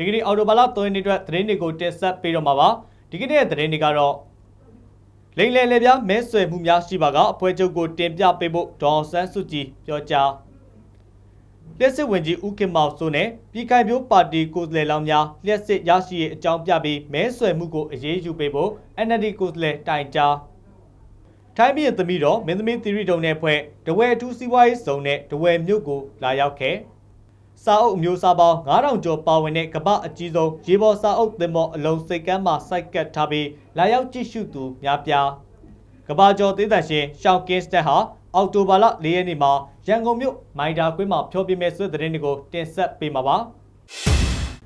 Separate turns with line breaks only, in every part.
ဒီကနေ့အော်တိုဘာလ3ရက်နေ့အတွက်သတင်းတွေကိုတင်ဆက်ပေးတော့မှာပါဒီကနေ့ရဲ့သတင်းတွေကတော့လိမ့်လေလေပြားမဲဆွယ်မှုများရှိပါကအဖွဲ့ချုပ်ကိုတင်ပြပေးဖို့ဒေါအောင်ဆန်းစုကြည်ပြောကြားလျှက်စစ်ဝင်ကြီးဦးခင်မောင်စိုးနဲ့ပြည်ခိုင်ပြိုးပါတီကိုယ်စားလှယ်လောင်းများလျှက်စစ်ရရှိရေးအကြောင်းပြပြီးမဲဆွယ်မှုကိုအရေးယူပေးဖို့ NLD ကိုယ်စားလှယ်တိုင်ကြားထိုင်းပြည်သမီးတော်မင်းသမီးသီရိတုံနဲ့ဖွဲ့တဝဲအထူးစီးပွားရေးဇုံနဲ့တဝဲမြို့ကိုလာရောက်ခဲ့ စာအုပ်အမျိုးအစားပေါင်း9000ကျော်ပါဝင်တဲ့ကမ္ဘာအကြီးဆုံးရေပေါ်စာအုပ်သင်္ဘောအလုံးစိတ်ကမ်းမှာစိုက်ကပ်ထားပြီးလာရောက်ကြည့်ရှုသူများပြားကမ္ဘာကျော်သေးတန်ရှင်ရှောင်းကင်းစတက်ဟာအောက်တိုဘာလ၄ရက်နေ့မှာရန်ကုန်မြို့မိုင်တာကွင်းမှာဖျော်ပြမဲ့ဆွေးသတင်းတွေကိုတင်ဆက်ပေးမှာပါ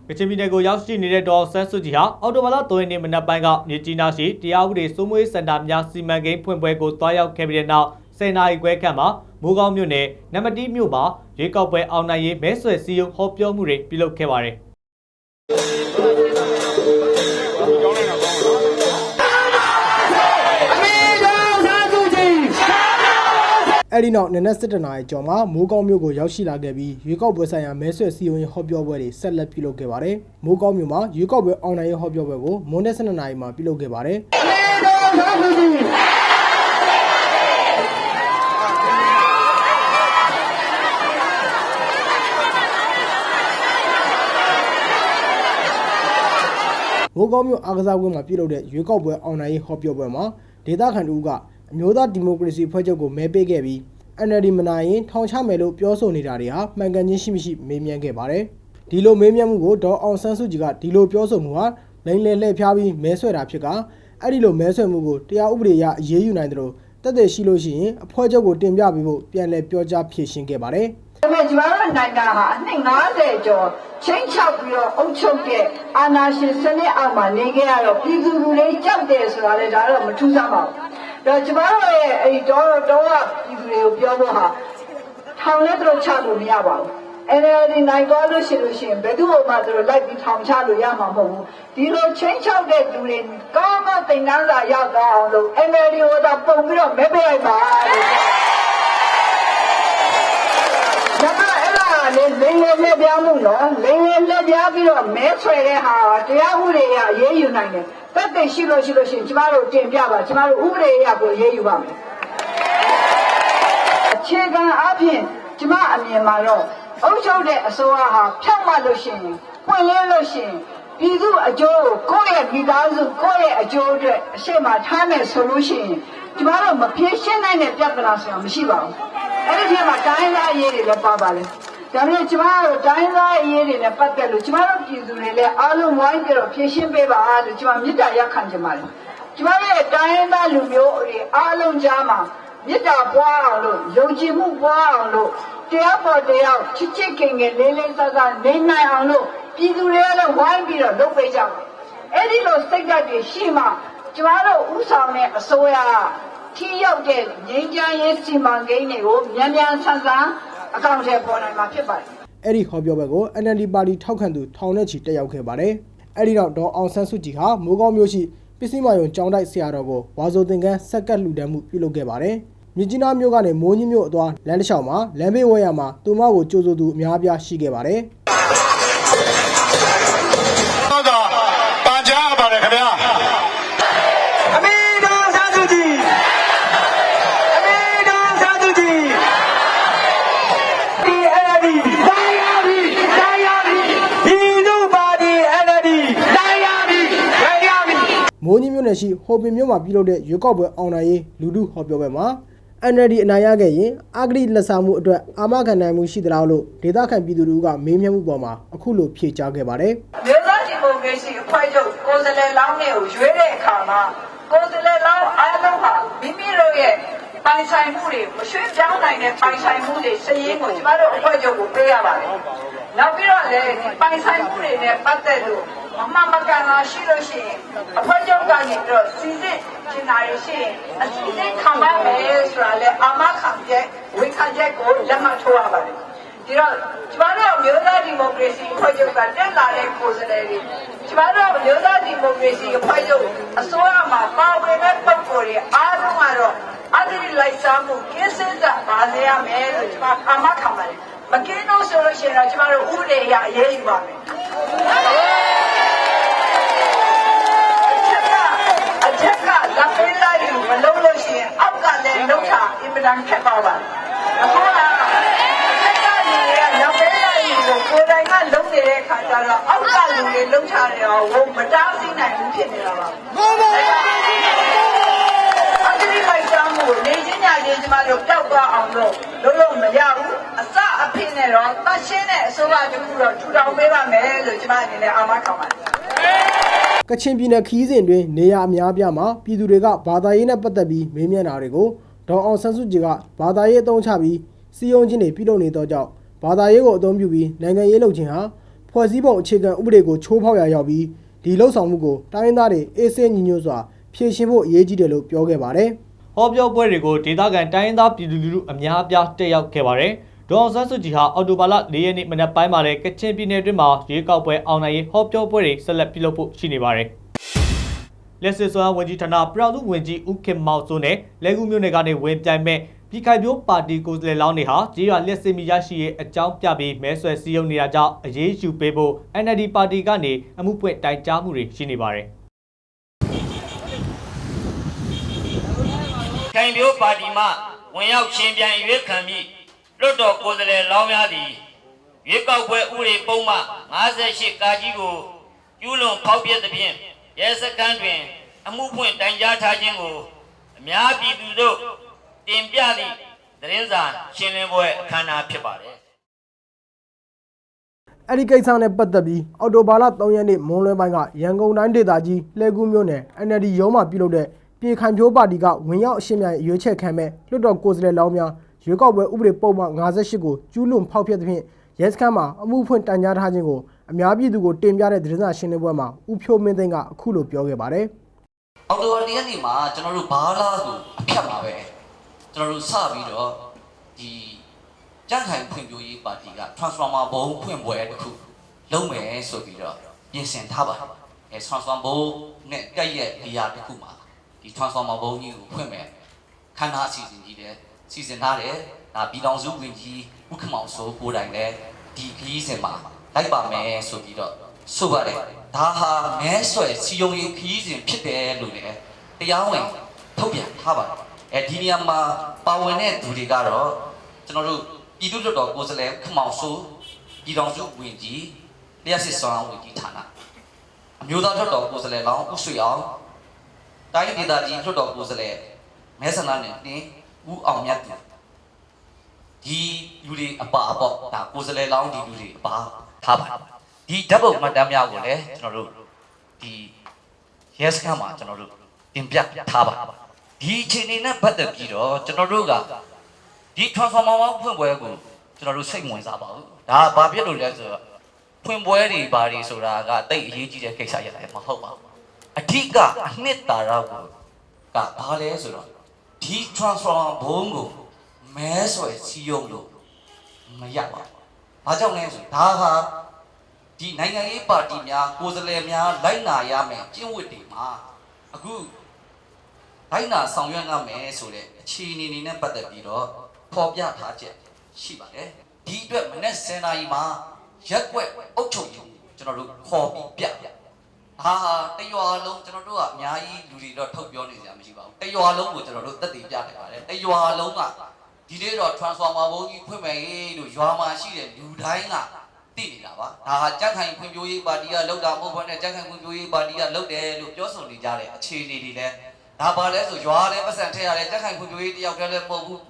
ကချင်ပြည်နယ်ကိုရောက်ရှိနေတဲ့ဒေါ်ဆန်းစုကြည်ဟာအော်တိုဘာလ3ရက်နေ့မနက်ပိုင်းကမြေကြီးနားရှိတရားဥပဒေစိုးမိုးရေးစင်တာများစီမံကိန်းဖွင့်ပွဲကိုတွားရောက်ခဲ့ပြီးတဲ့နောက်စေနာရီခွဲခန့်မှာမိုးကောင်းမြို့နယ်နမတီးမြို့မှာ ရွေးကောက်ပွဲအောင်နိုင်ရေးမဲဆွယ်စည်းရုံးဟောပြောမှုတွေပြုလုပ်ခဲ့ပါတယ်
အဲ့ဒီနောက်နနက်7:00နာရီကျော်မှာမိုးကောင်းမြို့ကိုရောက်ရှိလာခဲ့ပြီးရွေးကောက်ပွဲဆိုင်ရာမဲဆွယ်စည်းရုံးရေးဟောပြောပွဲတွေဆက်လက်ပြုလုပ်ခဲ့ပါတယ်။မိုးကောင်းမြို့မှာရွေးကောက်ပွဲအောင်နိုင်ရေးဟောပြောပွဲကိုမွန်းနေ့7:00နာရီမှာပြုလုပ်ခဲ့ပါတယ်။ မိုးကောင်းမြို့အားကစားကွင်းမှာပြုလုပ်တဲ့ရွေးကောက်ပွဲအောင်နိုင်ရေးဟောပြောပွဲမှာဒေသခံတူကအမျိုးသားဒီမိုကရေစီဖွဲ့ချုပ်ကိုမဲပေးခဲ့ပြီး NLD မနိုင်ရင်ထောင်ချမယ်လို့ပြောဆိုနေတာတွေဟာမှန်ကန်ခြင်းရှိမရှိမေးမြန်းခဲ့ပါတယ်။ဒီလိုမေးမြန်းမှုကိုဒေါ်အောင်ဆန်းစုကြည်ကဒီလိုပြောဆိုမှုဟာလိမ့်လေလှည့်ဖျားပြီးမဲဆွဲတာဖြစ်ကအဲ့ဒီလိုမဲဆွဲမှုကိုတရားဥပဒေအရအရေးယူနိုင်တယ်လို့တက်တဲ့ရှိလို့ရှိရင်အဖွဲ့ချုပ်ကိုတင်ပြပြီးဖို့ပြန်လည်ပြောကြားဖြေရှင်းခဲ့ပါတယ်။
ဒါပေမဲ့ကျမတို့နိုင်ငံဟာအနှစ်90ကျော်ချင်းချောက်ပြီးတော့အုပ်ချုပ်တဲ့အာဏာရှင်စနစ်အောက်မှာနေခဲ့ရတော့ပြည်သူလူတွေကြောက်တယ်ဆိုတာလေဒါတော့မထူးဆန်းပါဘူး။ဒါကျမတို့ရဲ့အဲဒီတော့တော့ပြည်သူတွေကိုပြောဖို့ဟာထောင်နဲ့တို့ချလို့မရပါဘူး။ NLD နိုင်သွားလို့ရှိလို့ရှိရင်ဘယ်သူ့မှသူတို့လိုက်ပြီးထောင်ချလို့ရမှာမဟုတ်ဘူး။ဒီလိုချင်းချောက်တဲ့လူတွေကောင်းကောင်းသင်တန်းစာရောက်သွားအောင်လို့ NLD ကိုတော့ပုံပြီးတော့မဲပေးလိုက်ပါလို့ ဒါကအဲ့ဒါ လေလိန်ငယ်လက်ပြားမှုနော်လိန်ငယ်လက်ပြားပြီးတော့မဲဆွဲတဲ့ဟာတရားဥပဒေအရအရေးယူနိုင်တယ်တက်တဲ့ရှိလို့ရှိလို့ရှိရင်ကျမတို့တင်ပြပါကျမတို့ဥပဒေအရကိုအရေးယူပါမယ်အခြေခံအပြင်ကျမအမြင်မှာတော့အုပ်ချုပ်တဲ့အစိုးရဟာဖြောက်မှလို့ရှိရင်ပွင့်လင်းလို့ရှိရင်ပြည်သူအကျိုးကိုကိုယ့်ရဲ့မိသားစုကိုယ့်ရဲ့အကျိုးအတွက်အရှိမထားမယ်ဆိုလို့ရှိရင်ကျမတို့မဖြေရှင်းနိုင်တဲ့ပြဿနာဆိုတာမရှိပါဘူးအဲ့ဒီထဲမှာတိုင်းသားအရေးတွေလည်းပါပါလေ ဒါပေမဲ့ကျမတို့တိုင်းသားအရေးတွေနဲ့ပတ်သက်လို့ကျမတို့ပြည်သူတွေလည်းအားလုံးဝိုင်းပြီးတော့ဖြေရှင်းပေးပါလို့ကျမမေတ္တာရက်ခံချင်ပါတယ်ကျမတို့ရဲ့တိုင်းသားလူမျိုးတွေအားလုံးကြားမှာမေတ္တာပွားအောင်လို့ယုံကြည်မှုပွားအောင်လို့တရားပေါ်တရားချစ်ချစ်ခင်ခင်လေးလေးဆဆနေနိုင်အောင်လို့ပြည်သူတွေကလည်းဝိုင်းပြီးတော့လုပ်ပေးကြပါအဲ့ဒီလိုစိတ်ဓာတ်တွေရှိမှကျမတို့ဥဆောင်တဲ့အစိုးရကထိရောက်တဲ့ငြိမ်းချမ်းရေးစီမံကိန်းတွေကိုမြန်မြန်ဆန်ဆန် အကောင့်ထဲပေါ်နိုင်မှာဖြစ်ပါတယ်
အဲ့ဒီဟောပြောပွဲကို NLD ပါတီထောက်ခံသူထောင်နဲ့ချီတက်ရောက်ခဲ့ပါတယ်။အဲ့ဒီနောက်ဒေါ်အောင်ဆန်းစုကြည်ဟာမိုးကောင်းမြို့ရှိပစ္စည်းမယုံကျောင်းတိုက်ဆရာတော်ကိုဝါဆိုသင်္ကန်းဆက်ကပ်လှူဒန်းမှုပြုလုပ်ခဲ့ပါတယ်။မြစ်ကြီးနားမြို့ကနေမိုးကြီးမြို့အသွားလမ်းတစ်လျှောက်မှာလမ်းဘေးဝဲရမှာသူမကိုကြိုးဆိုသူအများအပြားရှိခဲ့ပါတယ်။ နယ်ရှိဟိုပင်မြို့မှာပြုလုပ်တဲ့ရွေးကောက်ပွဲအောင်နိုင်ရေးလူထုဟောပြောပွဲမှာ NLD အနိုင်ရခဲ့ရင်အဂတိလက်စားမှုအတွက်အာမခံနိုင်မှုရှိသလားလို့ဒေသခံပြည်သူတို့ကမေးမြန်းမှုပေါ်မှာအခုလိုဖြေကြားခဲ့ပါတယ်။
မြို့သားဒီမိုကရေစီအဖွဲ့ချုပ်ကိုယ်စားလှယ်လောင်းတွေကိုရွေးတဲ့အခါမှာကိုယ်စားလှယ်လောင်းအားလုံးဟာမိမိတို့ရဲ့ပိုင်ဆိုင်မှုတွေမရွှေ့ပြောင်းနိုင်တဲ့ပိုင်ဆိုင်မှုတွေစည်ရင်းကိုကျမတို့အဖွဲ့ချုပ်ကိုပေးရပါတယ်။နောက်ပြီးတော့လည်းဒီပိုင်ဆိုင်မှုတွေနဲ့ပတ်သက်လို့ မမှန်မကန်တာရှိလို့ရှိရင်အဖွဲ့ချုပ်ကနေပြီးတော့စီစစ်ကျင်တာရရှိရင်အစီအစဉ်ခံပါမယ်ဆိုတာလေအာမခံချက်ဝန်ခံချက်ကိုလက်မှတ်ထိုးရပါတယ်။ဒီတော့ကျမတို့မျိုးသားဒီမိုကရေစီအဖွဲ့ချုပ်ကတက်လာတဲ့ကိုယ်စားလှယ်တွေကျမတို့မျိုးသားဒီမိုကရေစီအဖွဲ့ချုပ်အစိုးရမှာပါဝင်တဲ့ပုဂ္ဂိုလ်တွေအားလုံးကတော့အဂတိလိုက်စားမှုကင်းစင်တာပါစေရမယ်လို့ကျမအာမခံပါတယ်။မကင်းလို့ဆိုလို့ရှိရင်တော့ကျမတို့ဥပဒေအရအရေးယူပါမယ်။ အချက်ကလက်ပေးလိုက်လို့မလုံးလို့ရှိရင်အောက်ကလည်းလုံး ချအင်မတန်ခက်ပါပါအခုကအချက်ကလူတွေကလက်ပေးလိုက်လို့ကိုယ်တိုင်ကလုံးနေတဲ့ခါကျတော့အောက်ကလူတွေလုံးချတယ်တော့မတားဆီးနိုင်ဘူးဖြစ်နေတာပါအကြိမ်ပိုက်ချမ်းမှုနေချင်းညာချင်းကျမတို့ပျောက်သွားအောင်လို့လုံးလုံးမရဘူးအစအဖြစ်နဲ့တော့တတ်ရှင်းတဲ့အစိုးရတစ်ခုတော့ထူထောင်ပေးပါမယ်လို့ကျမအနေနဲ့အာမခံပါတယ်
ကချင်ပြည်နယ်ခီးစဉ်တွင်နေရအများပြားမှာပြည်သူတွေကဘာသာရေးနဲ့ပတ်သက်ပြီးမေးမြန်းတာတွေကို ဒေါအောင်ဆန်းစုကြည်ကဘာသာရေးအသုံးချပြီးစီယုံချင်းတွေပြုလုပ်နေသောကြောင့်ဘာသာရေးကိုအသုံးပြုပြီးနိုင်ငံရေးလုပ်ခြင်းဟာဖွဲ့စည်းပုံအခြေခံဥပဒေကိုချိုးဖောက်ရာရောက်ပြီးဒီလှုပ်ဆောင်မှုကိုတိုင်းရင်းသားတွေအေးဆေးညီညွတ်စွာဖြေရှင်းဖို့အရေးကြီးတယ်လို့ပြောခဲ့ပါတယ်။
ဟောပြောပွဲတွေကိုဒေသခံတိုင်းရင်းသားပြည်သူလူထုအများအပြားတက်ရောက်ခဲ့ပါတယ်။ဒေါအောင်ဆန်းစုကြည်ဟာအော်တိုဘာလ၄ရက်နေ့မနက်ပိုင်းမှာလည်းကချင်ပြည်နယ်အတွင်းမှာရွေးကောက်ပွဲအောင်နိုင်ရေးဟောပြောပွဲတွေဆက်လက်ပြုလုပ်ဖို့ရှိနေပါတယ်။ လက်စစ်စွာဝန်ကြီးဌာနပြည်သူ့ဝန်ကြီးဦးခင်မောင်စိုးနဲ့လဲကူမြို့နယ်ကနေဝင်ပြိုင်မဲ့ပြည်ခိုင်မျိုးပါတီကိုယ်စားလှယ်လောင်းတွေဟာကြေးရွာလက်စစ်မီရရှိရေးအကြောင်းပြပြီးမဲဆွယ်စည်းရုံးနေတာကြောင့်အရေးယူပေးဖို့ NLD ပါတီကနေအမှုပွင့်တိုင်ကြားမှုတွေရှိနေပါတယ်။
ခိုင်ပြိုးပါတီမှဝင်ရောက်ရှင်ပြိုင်ရွေးခံပြီးလွတ်တော်ကိုယ်စားလှယ်လောင်းများသည်ရွေးကောက်ပွဲဥပဒေပုံမှ58ကာကြီးကိုကျူးလွန်ဖောက်ပြသဖြင့် ရဲစခန်းတွင် အမှုဖွင့်တိုင်ကြားထားခြင်းကိုအများပြည်သူတို့တင်ပြသည့်သတင်းစာရှင်းလင်းပွဲအခမ်းအနားဖြစ်ပါတယ်
အဲ့ဒီကိစ္စနဲ့ပတ်သက်ပြီးအော်တိုဘာလ3ရက်နေ့မွန်းလွဲပိုင်းကရန်ကုန်တိုင်းဒေသကြီးလှည်းကူးမြို့နယ် NLD ရုံးမှပြုလုပ်တဲ့ပြည်ခိုင်ဖြိုးပါတီကဝင်ရောက်အရှင်းမြိုင်ရွေးချယ်ခံမဲ့လွှတ်တော်ကိုယ်စားလှယ်လောင်းများရွေးကောက်ပွဲဥပဒေပုံမှန်58ကိုကျူးလွန်ဖောက်ဖျက်သဖြင့်ရဲစခန်းမှာအမှုဖွင့်တိုင်ကြားထားခြင်းကို အများပြည်သူကိုတင်ပြတဲ့သတင်းစာရှင်းလင်းပွဲမှာဦးဖြိုးမင်းသိန်းကအခုလိုပြောခဲ့ပါတယ်
အော်တိုဝါတရက်နေ့မှာကျွန်တော်တို့ဘားလားကိုအဖြတ်မှာပဲကျွန်တော်တို့စပြီးတော့ဒီကြန့်ခိုင်ဖွံ့ဖြိုးရေးပါတီက transformer ဘုံဖွင့်ပွဲတစ်ခုလုပ်မယ်ဆိုပြီးတော့ပြင်ဆင်ထားပါတယ်အဲ transformer ဘုံနဲ့တက်ရက်ဒီဟာတစ်ခုမှာဒီ transformer ဘုံကြီးကိုဖွင့်မယ်ခန္ဓာအစီအစဉ်ကြီးတယ်စီစဉ်ထားတယ်ဒါပြည်တော်စုဝင်ကြီးဥက္ကမောင်ဆိုကိုယ်တိုင်လည်းဒီခရီးစဉ်မှာ လိုက်ပါမယ်ဆိုပြီးတော့ဆိုပါတယ်ဒါဟာမဲဆွယ်စီယုံရေးခရီးစဉ်ဖြစ်တယ်လို့လည်းတရားဝင်ထုတ်ပြန်ထားပါတယ်အဲဒီနေရာမှာပါဝင်တဲ့သူတွေကတော့ကျွန်တော်တို့ပြည်သူ့လွှတ်တော်ကိုယ်စားလှယ်ခမောင်ဆိုပြည်တော်စုဝင်ကြီးလျှက်စစ်ဆောင်ဝင်ကြီးဌာနအမျိုးသားလွှတ်တော်ကိုယ်စားလှယ်လောင်းဦးဆွေအောင်တိုင်းဒေသကြီးလွှတ်တော်ကိုယ်စားလှယ်မဲဆန္ဒနယ်နှင်းဦးအောင်မြတ်သူဒီလူတွေအပါအပေါ့ဒါကိုယ်စလဲလောင်းဒီလူတွေအပါ ထားပါဒီဓာတ်ပုံမှတ်တမ်းများကိုလည်းကျွန်တော်တို့ဒီရဲစခန်းမှာကျွန်တော်တို့တင်ပြထားပါဒီအခြေအနေနဲ့ပတ်သက်ပြီးတော့ကျွန်တော်တို့ကဒီ transformer ဖွင့်ပွဲကိုကျွန်တော်တို့စိတ်ဝင်စားပါဘူးဒါဘာဖြစ်လို့လဲဆိုတော့ဖွင့်ပွဲတွေဘာတွေဆိုတာကတိတ်အရေးကြီးတဲ့ကိစ္စရတယ်မဟုတ်ပါဘူးအဓိကအနှစ်သာရကိုကဘာလဲဆိုတော့ဒီ transformer ဘုံကိုမဲဆွယ်စီယုံလို့မရပါဘူး။ ဘာကြောင့်လဲဆိုဒါဟာဒီနိုင်ငံရေးပါတီများကိုယ်စားလှယ်များလိုက်နာရမယ်ကျင့်ဝတ်တွေမှာအခုလိုက်နာဆောင်ရွက်ရမယ်ဆိုတဲ့အခြေအနေတွေနဲ့ပတ်သက်ပြီးတော့ဖော်ပြထားချက်ရှိပါတယ်။ဒီအတွက်မနေ့စင်နာရီမှာရက်ွက်အုပ်ချုပ်ရေးကျွန်တော်တို့ခေါ်ပြီးပြပြ။ဟာဟာတရွာလုံးကျွန်တော်တို့ကအများကြီးလူတွေတော့ထုတ်ပြောနေကြမရှိပါဘူး။တရွာလုံးကိုကျွန်တော်တို့တက်တည်ပြနေပါတယ်။တရွာလုံးက ဒီနေ့တော့ transformer ဘုံကြီးဖွင့်မယ်လို့ရွာမှာရှိတဲ့လူတိုင်းကသိနေတာပါဒါဟာကြက်ခိုင်ဖွံ့ဖြိုးရေးပါတီကလောက်တာမဟုတ်ဘဲနဲ့ကြက်ခိုင်ဖွံ့ဖြိုးရေးပါတီကလောက်တယ်လို့ပြောဆိုနေကြတဲ့အခြေအနေတွေလည်းဒါပါလဲဆိုရွာလည်းပတ်စံထည့်ရတယ်ကြက်ခိုင်ဖွံ့ဖြိုးရေးတယောက်တည်းလည်းမဟုတ်ဘူး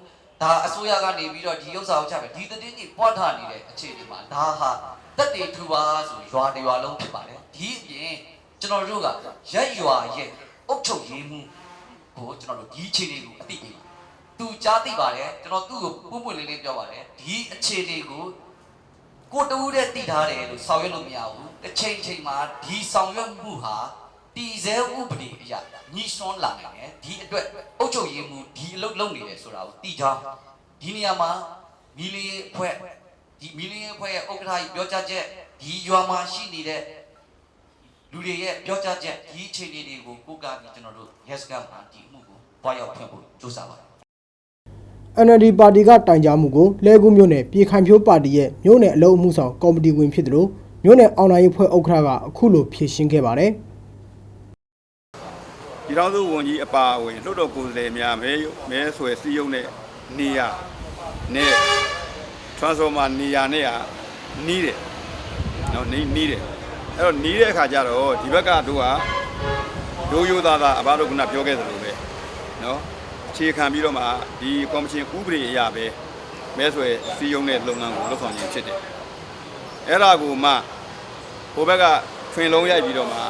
ဒါအစိုးရကနေပြီးတော့ဒီဥစ္စာကိုချပဲဒီသတင်းကြီးပွားထားနေတဲ့အခြေအနေမှာဒါဟာတက်တေထူပါဆိုရွာတရွာလုံးဖြစ်ပါတယ်ဒီအပြင်ကျွန်တော်တို့ကရက်ရွာရဲ့အုပ်ချုပ်ရေးမှုကိုကျွန်တော်တို့ဒီအခြေအနေကိုအသိပေးပါ သူကြားသိပါတယ်ကျွန်တော်သူ့ကိုပွင့်ပွင့်လေးလေးပြောပါတယ်ဒီအခြေအနေကိုကိုတူးတဲ့တည်ထားတယ်လို့ဆောင်ရွက်လို့မရဘူးတစ်ချိန်ချိန်မှာဒီဆောင်ရွက်မှုဟာတည်ဆဲဥပဒေအရညှိစွန်းလာနိုင်တယ်ဒီအတွက်အုပ်ချုပ်ရေးမှုဒီအလုပ်လုပ်နေတယ်ဆိုတာကိုတည်ကြောင်းဒီနေရာမှာမီလီအဖွဲ့ဒီမီလီအဖွဲ့ရဲ့ဥက္ကဋ္ဌကြီးပြောကြားချက်ဒီရွာမှာရှိနေတဲ့လူတွေရဲ့ပြောကြားချက်ဒီအခြေအနေတွေကိုကိုးကားပြီးကျွန်တော်တို့ yes ကမှာဒီအမှုကိုပွားရောက်ဖွင့်ဖို့ကြိုးစားပါတယ်
NLD ပါတီကတိုင်ကြားမှုကိုလဲကူးမြို့နယ်ပြည်ခိုင်ဖြိုးပါတီရဲ့မြို့နယ်အလုံးအမှုဆောင်ကော်မတီဝင်ဖြစ်တယ်လို့မြို့နယ်အောင်နိုင်ရေးဖွဲ့ဥက္ကဋ္ဌကအခုလိုဖြေရှင်းခဲ့ပါတယ်
ဒီတော်စုဝန်ကြီးအပါအဝင်လွှတ်တော်ကိုယ်စားလှယ်များမဲမဲဆွယ်စည်းရုံးတဲ့နေရာနဲ့ transformer နေရာနဲ့ကနီးတယ်နော်နီးနီးတယ်အဲ့တော့နီးတဲ့အခါကျတော့ဒီဘက်ကတို့ကရိုးရိုးသားသားအဘတို့ကပြောခဲ့သလိုပဲနော် အခြေခံပြီးတော့မှဒီကော်မရှင်ဥပဒေအရပဲမဲဆွယ်စည်းရုံးတဲ့လုပ်ငန်းကိုလုပ်ဆောင်ခြင်းဖြစ်တယ်အဲ့ဒါကိုမှဟိုဘက်ကထွင်လုံးရိုက်ပြီးတော့မှ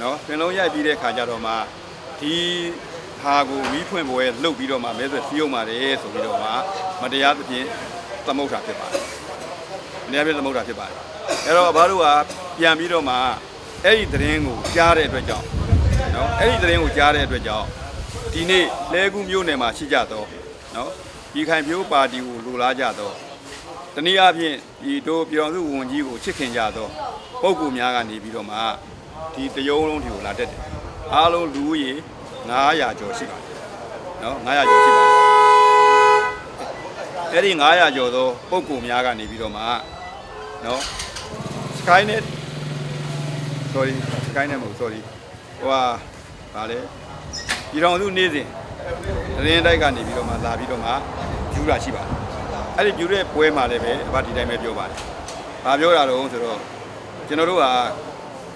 နော်ထွင်လုံးရိုက်ပြီးတဲ့ခါကျတော့မှဒီဟာကိုမီးဖွင့်ပွဲလှုပ်ပြီးတော့မှမဲဆွယ်စည်းရုံးပါတယ်ဆိုပြီးတော့မှမတရားသဖြင့်သမုတ်တာဖြစ်ပါတယ်။နေရာပြသမုတ်တာဖြစ်ပါတယ်။အဲ့တော့အဘတို့ကပြန်ပြီးတော့မှအဲ့ဒီသတင်းကိုကြားတဲ့အတွက်ကြောင့်နော်အဲ့ဒီသတင်းကိုကြားတဲ့အတွက်ကြောင့် ဒီနေ့လဲကူမျိုးနယ်မှာရှိကြတော့နော်ဒီခိုင်ဖြိုးပါတီကိုလူလားကြတော့တနည်းအားဖြင့်ဒီတို့ပြည်တော်စုဝန်ကြီးကိုချစ်ခင်ကြတော့ပုံကူများကနေပြီးတော့မှဒီတရုံလုံးဒီကိုလာတက်တယ်အားလုံးလူဦးရေ900ကျော်ရှိပါတယ်နော်900ကျော်ရှိပါတယ်အဲ့ဒီ900ကျော်သောပုံကူများကနေပြီးတော့မှနော် Skynet sorry Skynet မဟုတ် sorry ဟိုဟာဗာလေ ပြည်တော်စုနေ့စဉ်သတင်းတိုက်ကနေပြီးတော့မှလာပြီးတော့မှယူတာရှိပါတယ်အဲ့ဒီယူတဲ့ပွဲမှာလည်းပဲအဘဒီတိုင်းပဲပြောပါတယ်။ဘာပြောတာတော့ဆိုတော့ကျွန်တော်တို့က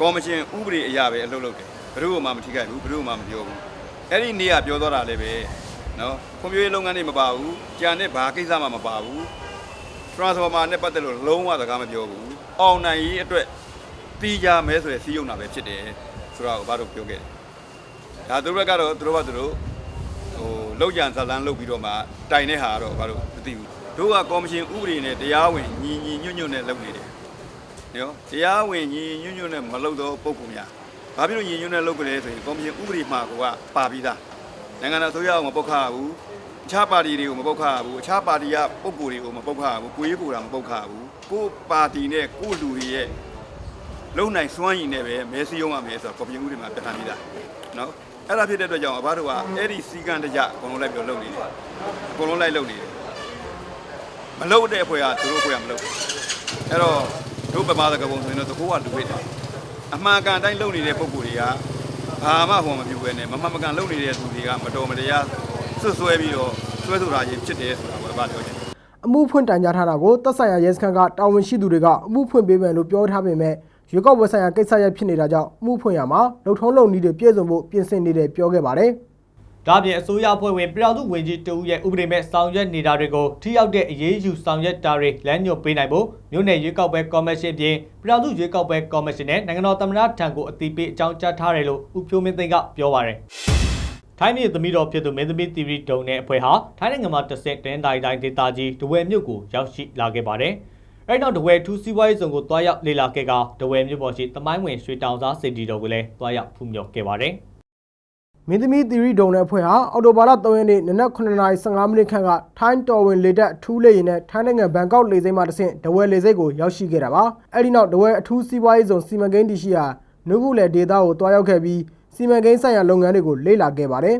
ကော်မရှင်ဥပဒေအရာပဲအလုပ်လုပ်တယ်ဘယ်သူမှမထိခိုက်ဘူးဘယ်သူမှမပြောဘူးအဲ့ဒီနေ့ကပြောတော့တာလည်းပဲနော်ကွန်ပျူတာလုပ်ငန်းတွေမပါဘူးကြံတဲ့ဘာကိစ္စမှမပါဘူး transformer နဲ့ပတ်သက်လို့လုံးဝစကားမပြောဘူးအောင်နိုင်ရေးအတွက်တီးကြမဲဆိုရယ်စီးရုံတာပဲဖြစ်တယ်ဆိုတော့ဘာလို့ပြောခဲ့တယ် ဒါသူတို့ဘက်ကတော့သူတို့ကသူတို့ဟိုလောက်ကြံဇလန်းလုပ်ပြီးတော့မှတိုင်တဲ့ဟာကတော့ဘာလို့မသိဘူးတို့ကကော်မရှင်ဥပဒေနဲ့တရားဝင်ညီညီညွတ်ညွတ်နဲ့လုပ်နေတယ်နော်တရားဝင်ညီညီညွတ်ညွတ်နဲ့မလုပ်တော့ပုံကူများဘာဖြစ်လို့ညီညွတ်နဲ့လုပ်ကြလဲဆိုရင်ကော်မရှင်ဥပဒေမှာကပါပြီးသားနိုင်ငံတော်အစိုးရကမပုတ်ခါဘူးအခြားပါတီတွေကိုမပုတ်ခါဘူးအခြားပါတီကပုံကူတွေကိုမပုတ်ခါဘူးကိုရေးကိုတာမပုတ်ခါဘူးကိုပါတီနဲ့ကိုလူတွေရဲ့လုံနိုင်စွမ်းရည်နဲ့ပဲမဲစည်းရုံးရမယ်ဆိုတော့ကော်မရှင်ဥပဒေမှာပြဋ္ဌာန်းပြီးသားနော် အဲ့ဒါဖြစ်တဲ့အတွက်ကြောင့်အဘတို့ကအဲ့ဒီစီကံတကြအကုန်လုံးလိုက်ပြီးလုပ်နေတယ်အကုန်လုံးလိုက်လုပ်နေတယ်မလုပ်တဲ့အဖွဲ့ကသူတို့အဖွဲ့ကမလုပ်ဘူးအဲ့တော့တို့ပမာသကပုံဆိုရင်တော့သကိုးကလူဝိတယ်အမှန်ကန်တိုင်းလုပ်နေတဲ့ပုံကိုယ်တွေကဘာမှဟောမပြဘူးပဲနဲ့မမှန်မကန်လုပ်နေတဲ့သူတွေကမတော်မတရားဆွဆွဲပြီးတော့ဆွဲဆိုတာချင်းဖြစ်တယ်ဆိုတာကိုအဘပြောချင်တယ်
အမှုဖွင့်တိုင်ကြားထားတာကိုသက်ဆိုင်ရာရဲစခန်းကတာဝန်ရှိသူတွေကအမှုဖွင့်ပေးမယ်လို့ပြောထားပေမဲ့ ရွေးကောက်ပွဲဆိုင်ရာကိစ္စရပ်ဖြစ်နေတာကြောင့်အမှုဖွင့်ရမှာလုံထုံးလုံနည်းတွေပြည့်စုံဖို့ပြင်ဆင်နေတယ်ပြောခဲ့ပါတယ်။
ဒါ့အပြင်အစိုးရအဖွဲ့ဝင်ပြည်တော်စုဝင်ကြီးတဦးရဲ့ဥပဒေမဲ့ဆောင်ရွက်နေတာတွေကိုထိရောက်တဲ့အရေးယူဆောင်ရွက်တာတွေလမ်းညွှန်ပေးနိုင်ဖို့မြို့နယ်ရွေးကောက်ပွဲကော်မရှင်ပြင်ပြည်တော်စုရွေးကောက်ပွဲကော်မရှင်နဲ့နိုင်ငံတော်သမ္မတထံကိုအတိပေးအကြောင်းကြားထားတယ်လို့ဦးဖြိုးမင်းသိန်းကပြောပါရယ်။ထိုင်းပြည်သမီးတော်ဖြစ်သူမင်းသမီးတီဗီတုံနဲ့အဖွဲ့ဟာထိုင်းနိုင်ငံမှာတဆင့်တင်းတိုင်းတိုင်းဒေသကြီးဒဝယ်မြို့ကိုရောက်ရှိလာခဲ့ပါတယ်။ အဲ့နောက်ဒဝယ်ထူးစီးပွားရေးဆောင်ကိုတွားရောက်လေ့လာခဲ့ကဒဝယ်မြို့ပေါ်ရှိတမိုင်းဝင်ရွှေတောင်စားစင်တီတော်ကိုလည်းတွားရောက်ဖူးမြော်ခဲ့ပါတယ်။
မင်းသမီးသီရိဒုံတဲ့အဖွဲ့ဟာအော်တိုဘာလ3ရက်နေ့နနက်9:15မိနစ်ခန့်ကထိုင်းတော်ဝင်လေတပ်အထူးလေယာဉ်နဲ့ထိုင်းနိုင်ငံဘန်ကောက်လေဆိပ်မှတဆင့်ဒဝဲလေဆိပ်ကိုရောက်ရှိခဲ့တာပါအဲ့ဒီနောက်ဒဝဲအထူးစီးပွားရေးဇုံစီမံကိန်းတရှိရာနုဘူးလေဒေတာကိုတွားရောက်ခဲ့ပြီးစီမံကိန်းဆိုင်ရာလုပ်ငန်းတွေကိုလေ့လာခဲ့ပါတယ်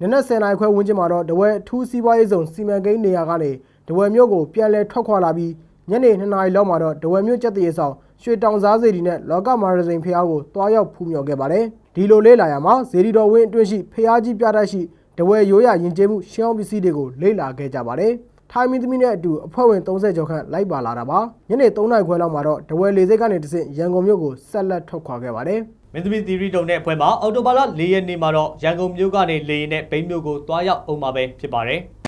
နနက်10:00နာရီခွဲဝန်းကျင်မှာတော့ဒဝဲအထူးစီးပွားရေးဇုံစီမံကိန်းနေရာကနေဒဝဲမြို့ကိုပြန်လည်ထွက်ခွာလာပြီး ညနေ2နာရီလောက်မှာတော့ဒဝဲမြို့ကျက်တရေဆောင်ရွှေတောင်စားစေတီနဲ့လောကမာရစိန်ဖျားကိုတွားရောက်ဖူးမြော်ခဲ့ပါတယ်ဒီလိုလေ့လာရမှာဇေဒီတော်ဝင်းအတွင်းရှိဖျားကြီးပြတတ်ရှိဒဝဲရိုးရယဉ်ကျေးမှုရှင်းအောင်ပစ္စည်းတွေကိုလေ့လာခဲ့ကြပါတယ်ထိုင်းမင်းသမီးနဲ့အတူအဖွဲ့ဝင်30ကျော်ခန့်လိုက်ပါလာတာပါညနေ3နာရီခွဲလောက်မှာတော့ဒဝဲလေဆိပ်ကနေတဆင့်ရန်ကုန်မြို့ကိုဆက်လက်ထွက်ခွာခဲ့ပါတယ်
မင်းသမီးသီရီတုံတဲ့အဖွဲ့မှာအော်တိုဘာလ၄ရက်နေ့မှာတော့ရန်ကုန်မြို့ကနေလေရင်နဲ့ဘိန်းမြို့ကိုတွားရောက်အောင်မှာပဲဖြစ်ပါတယ်။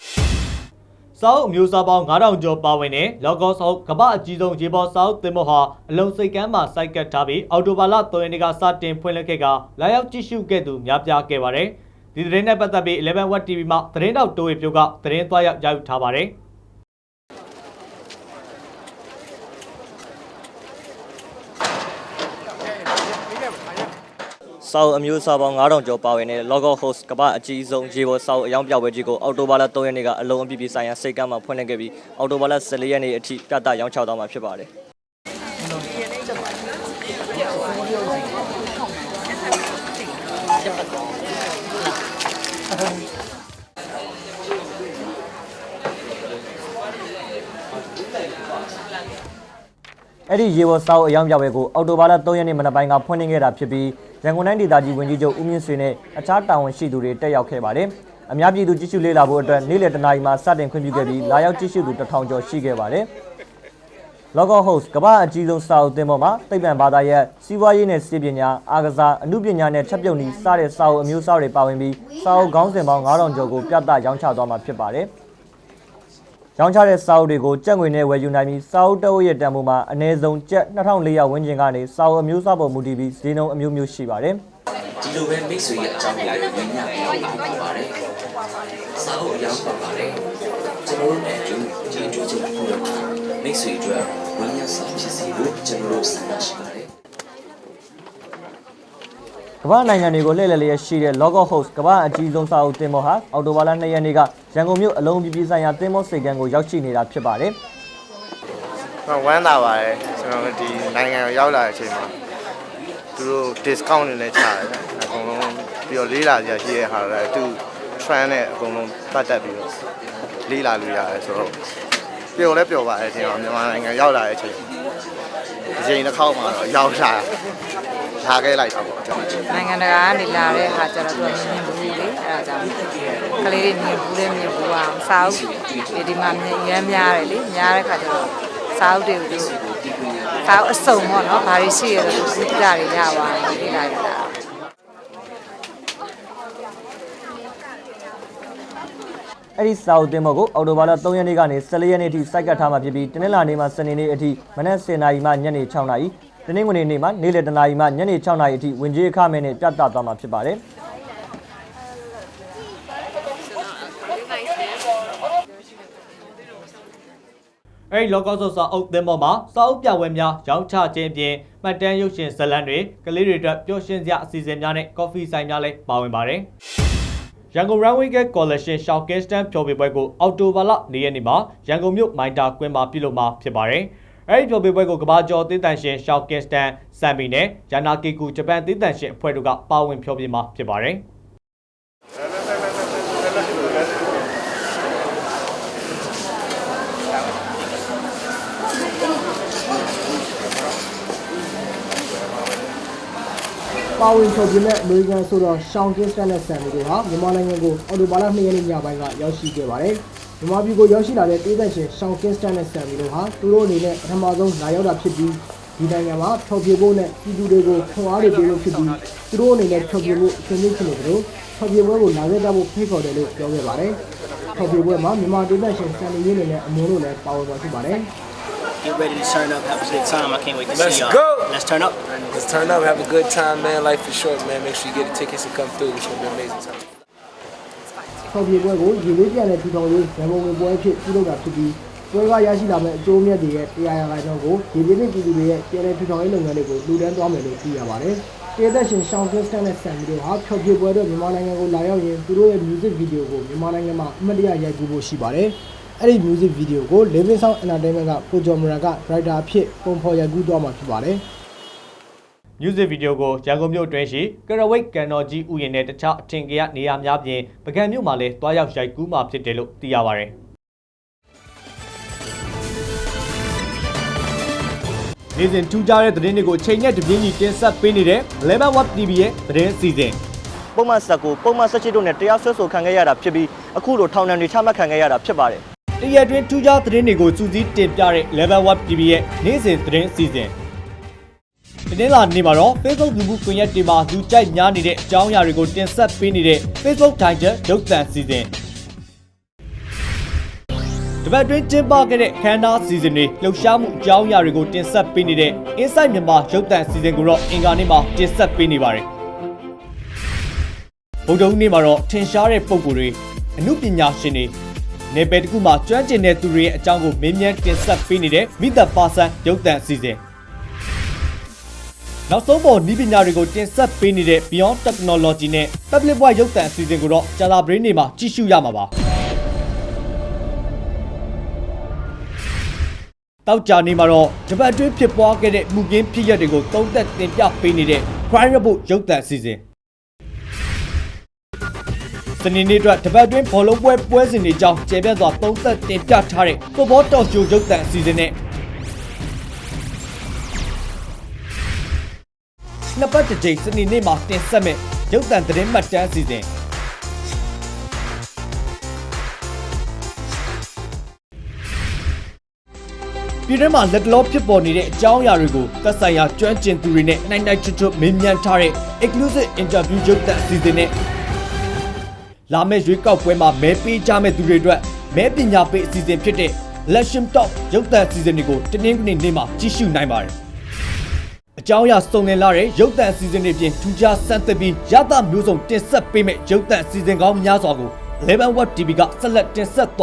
စောက်အမျိုးသားပေါင်း9000ကျော်ပါဝင်တဲ့လော့ကောဆောက်ကမ္ဘာအကြီးဆုံးရေပေါ်စောက်သင်္ဘောဟာအလုံးစိတ်ကမ်းမှာစိုက်ကတ်ထားပြီးအော်တိုဘာလ3ရက်နေ့ကစတင်ဖွင့်လှစ်ခဲ့ကလာရောက်ကြည့်ရှုခဲ့သူများပြားခဲ့ပါတယ်။ဒီသတင်းနဲ့ပတ်သက်ပြီး11 Watt TV မှာသတင်းတောက်တိုးဝေပြိုကသတင်းသွားရောက်ရယူထားပါတယ်။
စောက်အမျိုးအစားပေါင်း9000ကျော်ပါဝင်တဲ့ Logo Host ကမ္ဘာအကြီးဆုံးရေပေါ်စောက်အယောင်ပြပွဲကြီးကိုအော်တိုဘာလ3ရက်နေ့ကအလုံးအပြည့်ပြည့်ဆိုင်ရာစိတ်ကမ်းမှာဖွင့်လှစ်ခဲ့ပြီးအော်တိုဘာလ14ရက်နေ့အထိပြသရောင်းချသွားမှာဖြစ်ပါတယ်။ အဲ့ဒီရေဘော်စာအုပ်အယောင်ပြပွဲကိုအော်တိုဘာလ3ရက်နေ့မနက်ပိုင်းကဖွင့်လှစ်ခဲ့တာဖြစ်ပြီးရန်ကုန်တိုင်းဒေသကြီးဝန်ကြီးချုပ်ဦးမြင့်ဆွေနဲ့အခြားတာဝန်ရှိသူတွေတက်ရောက်ခဲ့ပါတယ်။အများပြည်သူကြည့်ရှုလေ့လာဖို့အတွက်နေ့လယ်တနာရီမှာစတင်ခွင့်ပြုခဲ့ပြီးလာရောက်ကြည့်ရှုသူ1000ကျော်ရှိခဲ့ပါတယ်။ Logo Host ကမ္ဘာအကြီးဆုံးစာအုပ်သင်ပေါ်မှာသိပ္ပံဘာသာရပ်စီးပွားရေးနဲ့စီးပညာအာကစားအမှုပညာနဲ့ချက်ပြုတ်နည်းစတဲ့စာအုပ်အမျိုးအစားတွေပါဝင်ပြီးစာအုပ်ခေါင်းစဉ်ပေါင်း9000ကျော်ကိုပြသရောင်းချသွားမှာဖြစ်ပါတယ်။ ရောင်းချတဲ့စာအုပ်တွေကိုကြက်ငွေနဲ့ဝယ်ယူနိုင်ပြီးစာအုပ်တအုပ်ရဲ့တန်ဖိုးမှာအနည်းဆုံးကျပ်2400ဝန်းကျင်ကနေစာအုပ်အမျိုးအစားပေါ်မူတည်ပြီးဈေးနှုန်းအမျိုးမျိုးရှိပါတယ်။
ဒီလိုပဲမိတ်ဆွေရဲ့အကြောင်းအရာတွေညံ့ပြီးတော့ဖြစ်ပါတယ်။စာအုပ်အရောက်ပါပါတယ်။ကျွန်တော်တို့နဲ့အတူဒီအတွေ့အကြုံတစ်ခုတော့မိတ်ဆွေအတွက်ဝမ်းရစာဖြစ်စီလို့ကျွန်တော်တို့ဆန္ဒရှိပါတယ်။
ကမ္ဘာနိုင်ငံတွေကိုလှည့်လည်လျက်ရှိတဲ့ Logo Host ကမ္ဘာအကြီးဆုံးစာအုပ်သင်္ဘောဟာအော်တိုဘာလ2ရက်နေ့ကရန်ကုန်မြို့အလုံးပြပြဆိုင်ရာသင်္ဘောစိတ်ကမ်းကိုရောက်ရှိနေတာဖြစ်ပါတယ်
ဝမ်းသာပါတယ်ကျွန်တော်ဒီနိုင်ငံကိုရောက်လာတဲ့အချိန်မှာသူတို့ discount တွေနဲ့ချတယ်အကုန်လုံးပြီးတော့လေးလာကြရှိတဲ့ဟာတွေသူ trend နဲ့အကုန်လုံးပတ်သက်ပြီးတော့လေးလာလို့ရတယ်ဆိုတော့ပျော်လဲပျော်ပါတယ်ကျွန်တော်မြန်မာနိုင်ငံရောက်လာတဲ့အချိန်ဒီချိန်တစ်ခေါက်မှာတော့ရောက်လာ လာခဲ့လိုက်တာပေါ့ကျွန်တော်
နိုင်ငံတကာကနေလာတဲ့ဟာကျတော့သူကမြင်ဘူးလေအဲဒါကြောင့်ကလေးတွေမြင်ဘူးလေမြင်ဘူးအောင်စာအုပ်ဒီဒီမှာမြင်ရမ်းများတယ်လေများတဲ့ခါကျတော့စာအုပ်တွေကိုသူစာအုပ်အစုံပေါ့နော်ဘာတွေရှိရလဲသူသိကြတွေရပါတယ်လေလာကြတာ
အဲ့ဒီစာအုပ်သင်္ဘောကိုအော်တိုဘာလ3ရက်နေ့ကနေ14ရက်နေ့အထိစိုက်ကပ်ထားမှာဖြစ်ပြီးတနင်္လာနေ့မှစနေနေ့အထိမနက်10:00နာရီမှညနေ6:00နာရီ တနင်္ဂနွေနေ့မှနေ့လယ်10:00နာရီမှညနေ6:00နာရီအထိဝင်ကြီးအခမဲ့နဲ့ပြသသွားမှာဖြစ်ပါတယ်။
အဲဒီလောကောဆော့စာအုပ်သင်းပေါ်မှာစာအုပ်ပြပွဲများရောင်းချခြင်းအပြင်မှတ်တမ်းရုပ်ရှင်ဇာတ်လမ်းတွေကလေးတွေအတွက်ပျော်ရွှင်စရာအစီအစဉ်များနဲ့ကော်ဖီဆိုင်များလည်းပါဝင်ပါတယ်။ရန်ကုန် Runway Gate Collection Showcase ဖြော်ပြပွဲကိုအောက်တိုဘာလ၄ရက်နေ့မှာရန်ကုန်မြို့မိုင်တာကွင်းမှာပြုလုပ်မှာဖြစ်ပါတယ်။ အဲဒီဖြော်ပြပွဲကိုကဘာကျော်သေးတန်ရှင် Showcase တန်စမ်မီနဲ့ယာနာကီကူဂျပန်သေးတန်ရှင်အဖွဲ့တို့ကပါဝင်ဖြော်ပြမှာဖြစ်ပါတယ်။။
ပါဝင်ထုတ်ပြမဲ့အမေရိကန်ဆိုတော့ရှောင်းကင်းစတန်နဲ့ဆန်မီတို့ဟာမြန်မာနိုင်ငံကိုအော်တိုဘာလ2ရက်နေ့ညပိုင်းကရောက်ရှိခဲ့ပါတယ်။ မြန်မာပြည်ကိုရောက်ရှိလာတဲ့တေးသက်ရှင်ရှောင်းကင်းစတန်နဲ့ဆန်မီတို့ဟာသူတို့အနေနဲ့ပထမဆုံးလာရောက်တာဖြစ်ပြီးဒီနိုင်ငံမှာထော်ပြဖို့နဲ့ပြည်သူတွေကိုခွန်အားတွေပေးလို့ဖြစ်ပြီးသူတို့အနေနဲ့ထော်ပြဖို့အဆင်သင့်ဖြစ်နေကြလို့ထော်ပြပွဲကိုလာခဲ့ကြဖို့ဖိတ်ခေါ်တယ်လို့ပြောခဲ့ပါတယ်။ထော်ပြပွဲမှာမြန်မာတေးသက်ရှင်ဆန်မီရင်းနေနဲ့အမွန်တို့လည်းပါဝင်ပါရှိပါတယ်။
Get ready to turn up, have a good time. I can't wait to
Let's
see y'all.
go.
Let's turn up.
Let's turn up, have a good time, man. Life is short, man. Make sure you get the tickets and come through. It's gonna be an amazing time.
ဆော်ပြေပွဲကိုရေလေးပြန်တဲ့ထူထောင်ရေးရန်ကုန်ဝင်ပွဲအဖြစ်ပြုလုပ်တာဖြစ်ပြီးပွဲကရရှိလာမယ့်အကျိုးအမြတ်တွေရဲ့တရားရာခိုင်နှုန်းကိုရေလေးနဲ့ပြည်သူတွေရဲ့ပြည်내ထူထောင်ရေးလုပ်ငန်းတွေကိုလူဒန်းသွားမယ်လို့သိရပါတယ်။တေသက်ရှင်ရှောင်းကစ္စတန်နဲ့ဆန်ပြီးတော့ဟာဖြော်ပြပွဲတော့မြန်မာနိုင်ငံကိုလာရောက်ရင်သူတို့ရဲ့ music video ကိုမြန်မာနိုင်ငံမှာအမှတ်တရရိုက်ကူးဖို့ရှိပါတယ်။အဲ့ဒီ music video ကို Living Sound Entertainment ကကိုကျော်မရက writer အဖြစ်ပုံဖော်ရိုက်ကူးသွားမှာဖြစ်ပါတယ်။
music video ကိုရန်ကုန်မြို့အတွင်းရှိကရဝိတ်ကန်တော်ကြီးဥယျာဉ်နဲ့တခြားအထင်ကြီးနေရာများပြင်ပကံမြို့မှာလည်းတွားရောက်ရိုက်ကူးမှာဖြစ်တယ်လို့သိရပါတယ်။နေ့စဉ်ထူးခြားတဲ့သတင်းတွေကိုချိန်နဲ့တပြင်းညီတင်ဆက်ပေးနေတဲ့ Level Web TV ရဲ့သတင်းအစီအစဉ်
ပုံမှန်ဆက်ကိုပုံမှန်ဆက်ရှိတို့နဲ့တရားစွဲဆိုခံခဲ့ရတာဖြစ်ပြီးအခုလိုထောင်ဒဏ်တွေချမှတ်ခံခဲ့ရတာဖြစ်ပါတယ်
တရက်တွင်ထူးခြားသတင်းတွေကိုစူးစီးတင်ပြတဲ့ Level Web TV ရဲ့နေ့စဉ်သတင်းအစီအစဉ် ဒီနေ့လာနေမှာတော့ Facebook လူမှုကွန်ရက်တွေမှာလူကြိုက်များနေတဲ့အကြောင်းအရာတွေကိုတင်ဆက်ပေးနေတဲ့ Facebook Tiger ရုပ်သံအစီအစဉ်တပတ်တွင်းကျင်းပခဲ့တဲ့ခန်းနာစီစဉ်တွေလှုပ်ရှားမှုအကြောင်းအရာတွေကိုတင်ဆက်ပေးနေတဲ့ Inside မြန်မာရုပ်သံအစီအစဉ်ကိုတော့အင်ကာနေ့မှာတင်ဆက်ပေးနေပါတယ်ဗုဒ္ဓဟူးနေ့မှာတော့ထင်ရှားတဲ့ပုံကိုယ်တွေအမှုပညာရှင်တွေနေပယ်တစ်ခုမှာကျွမ်းကျင်တဲ့သူတွေရဲ့အကြောင်းကိုမင်းမြန်တင်ဆက်ပေးနေတဲ့မိသက်ပါဆန်ရုပ်သံအစီအစဉ် နောက်ဆုံးပေါ်ဤပညာတွေကိုတင်ဆက်ပေးနေတဲ့ Beyond Technology နဲ့ Public Voice ရုပ်သံအစီအစဉ်ကိုတော့ကြာလာပရင်းနေမှာကြည့်ရှုရမှာပါတောက်ကြနေမှာတော့ဂျပန်အတွင်းဖြစ်ပွားခဲ့တဲ့မှုကင်းဖြစ်ရပ်တွေကိုသုံးသက်တင်ပြပေးနေတဲ့ Crime Report ရုပ်သံအစီအစဉ်စနေနေ့အတွက်တပတ်အတွင်းဘောလုံးပွဲပွဲစဉ်တွေကြောင်းကျေပြတ်စွာသုံးသက်တင်ပြထားတဲ့ Football Talk Show ရုပ်သံအစီအစဉ်နဲ့ နှစ်ပတ်တစ်ကြိမ်စနေနေ့မှာတင်ဆက်မဲ့ရုပ်သံသတင်းမှတ်တမ်းအစီအစဉ်ပြည်တွင်းမှာလက်တလောဖြစ်ပေါ်နေတဲ့အကြောင်းအရာတွေကိုသက်ဆိုင်ရာကျွမ်းကျင်သူတွေနဲ့နိုင်နိုင်ချွတ်ချွတ်မေးမြန်းထားတဲ့ exclusive interview ရုပ်သံအစီအစဉ်နဲ့လာမယ့်ရွေးကောက်ပွဲမှာမဲပေးကြမဲ့သူတွေအတွက်မဲပညာပေးအစီအစဉ်ဖြစ်တဲ့ Election Talk ရုပ်သံအစီအစဉ်တွေကိုတင်းနှင်းကနေနေ့မှာကြည့်ရှုနိုင်ပါတယ်။ အကြောင်းအရာစုံလင်လာတဲ့ရုပ်သံအစီအစဉ်တွေပြင်ထူးခြားစမ်းသပ်ပြီးရသမျိုးစုံတင်ဆက်ပေးမဲ့ရုပ်သံအစီအစဉ်ကောင်းများစွာကို11 Watt TV ကဆက်လက်တင်ဆက်သွား